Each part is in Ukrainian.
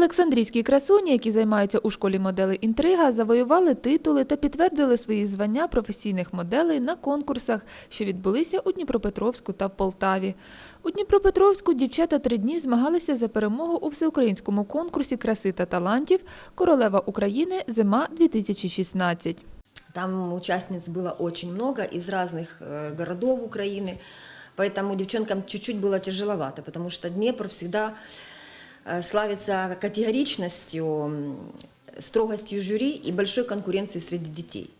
Олександрійські красуні, які займаються у школі модели Інтрига, завоювали титули та підтвердили свої звання професійних моделей на конкурсах, що відбулися у Дніпропетровську та в Полтаві. У Дніпропетровську дівчата три дні змагалися за перемогу у всеукраїнському конкурсі краси та талантів Королева України Зима 2016 Там участниц было очень много из разных э, городов Украины, поэтому девчонкам чуть-чуть было тяжеловато, потому что Днепр всегда э, славится категоричностью, строгостью жюри и большой конкуренцией среди детей.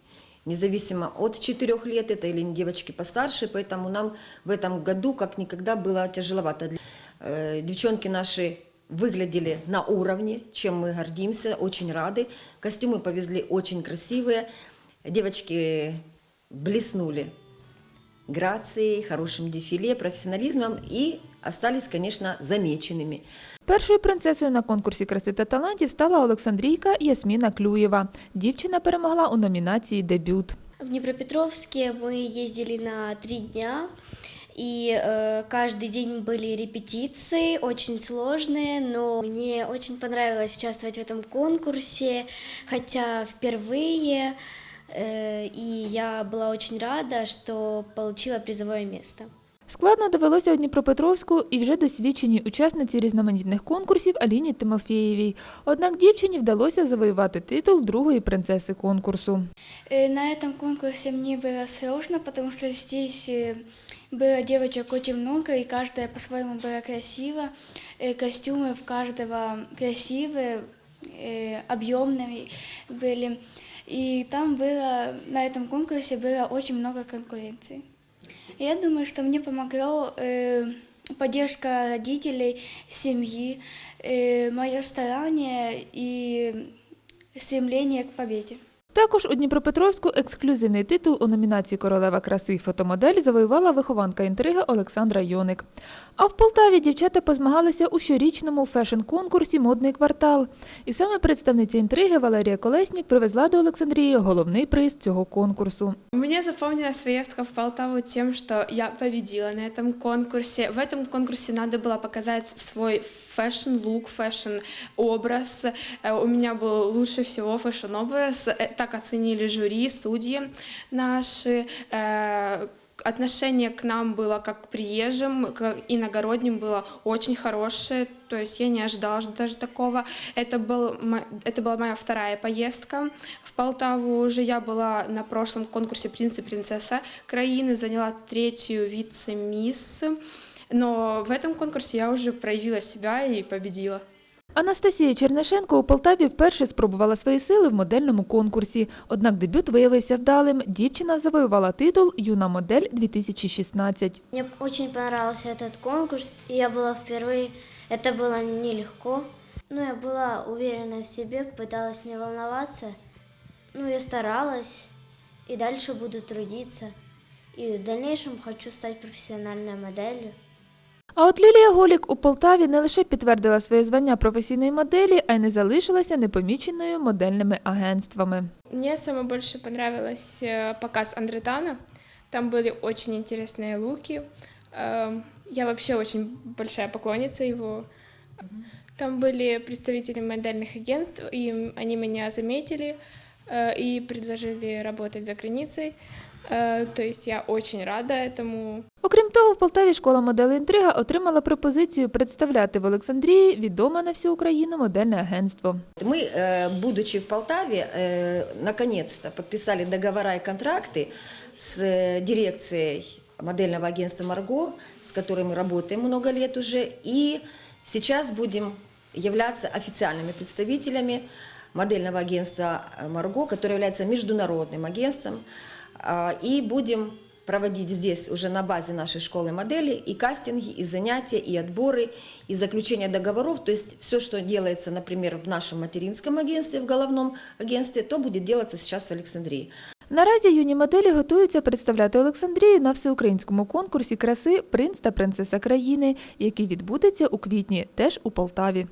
Независимо от 4 лет это или девочки постарше, поэтому нам в этом году как никогда было тяжеловато. Э, Девчонки наши выглядели на уровне, чем мы гордимся, очень рады. Костюмы повезли очень красивые. Девочки блеснули грацией, хорошим дефиле, профессионализмом и остались, конечно, замеченными. Першою принцесою на конкурсі краси та талантів стала Олександрійка Ясміна Клюєва. Дівчина перемогла у номінації Дебют. В Днепропетровске мы ездили на три дня, и э, каждый день были репетиции, очень сложные, но мне очень понравилось участвовать в этом конкурсе, хотя впервые, э, и я была очень рада, что получила призовое место. Складно довелося у Дніпропетровську і вже досвідченій учасниці різноманітних конкурсів Аліні Тимофєєвій. Однак дівчині вдалося завоювати титул другої принцеси конкурсу. Э, На этом конкурсе мне было сложно, потому что здесь э, было девочек очень много, и каждая по-своему была красива. Э, Костюмы в каждого красивые, э, объемные были. И там было, на этом конкурсе было очень много конкуренции. Я думаю, что мне помогло э, поддержка родителей, семьи, э, мое старание и стремление к победе. Також у Дніпропетровську ексклюзивний титул у номінації Королева краси і фотомодель завоювала вихованка інтриги Олександра Йоник. А в Полтаві дівчата позмагалися у щорічному фешн-конкурсі Модний квартал. І саме представниця інтриги Валерія Колеснік привезла до Олександрії головний приз цього конкурсу. Мне запомнилась поездка в Полтаву тем, что я победила на этом конкурсе. В этом конкурсе надо было показать свой фэшн-лук, фэшн-образ. Э, У меня был лучше всего фэшн-образ. Так оценили жюри, судьи наши. Э, Отношение к нам было как к приезжим, к иногородним было очень хорошее, то есть я не ожидала даже такого. Это, был, это была моя вторая поездка в Полтаву уже. Я была на прошлом конкурсе «Принц и принцесса краины», заняла третью вице-мисс, но в этом конкурсе я уже проявила себя и победила. Анастасія Чернишенко у Полтаві вперше спробувала свої сили в модельному конкурсі. Однак дебют виявився вдалим. Дівчина завоювала титул Юна модель 2016 Мне очень понравился этот конкурс, и я была впервые. Это было нелегко, но я была уверена в себе, пыталась не волноваться. Ну, я старалась, и дальше буду трудиться. И в дальнейшем хочу стать профессиональной моделью. А от Лілія Голік у Полтаві не лише підтвердила своє звання професійної моделі, а й не залишилася непоміченою модельними агентствами. Мне самое больше понравилось э, показ Андретана. Там были очень интересные луки. Эм, Я вообще очень большая поклонница его. Там были представители модельных агентств, и они меня заметили э, и предложили работать за границей. Э, То есть я очень рада этому. Окрім того, в Полтаві школа моделі інтрига отримала пропозицію представляти в Олександрії відоме на всю Україну модельне агентство. Мы, э, будучи в Полтаве, э, наконец-то подписали договора и контракты с э, дирекцией модельного агентства «Марго», с которой мы работаем много лет уже, и сейчас будем являться официальными представителями модельного агентства э, «Марго», которое является международным агентством, А, и будем проводить здесь уже на базе нашей школы модели и кастинги, и занятия, и отборы, и заключение договоров. То есть все, что делается, например, в нашем материнском агентстве, в головном агентстве, то будет делаться сейчас в Александрии. Наразі юні моделі готуються представляти Олександрію на всеукраїнському конкурсі краси Принц та принцеса країни, який відбудеться у квітні, теж у Полтаві.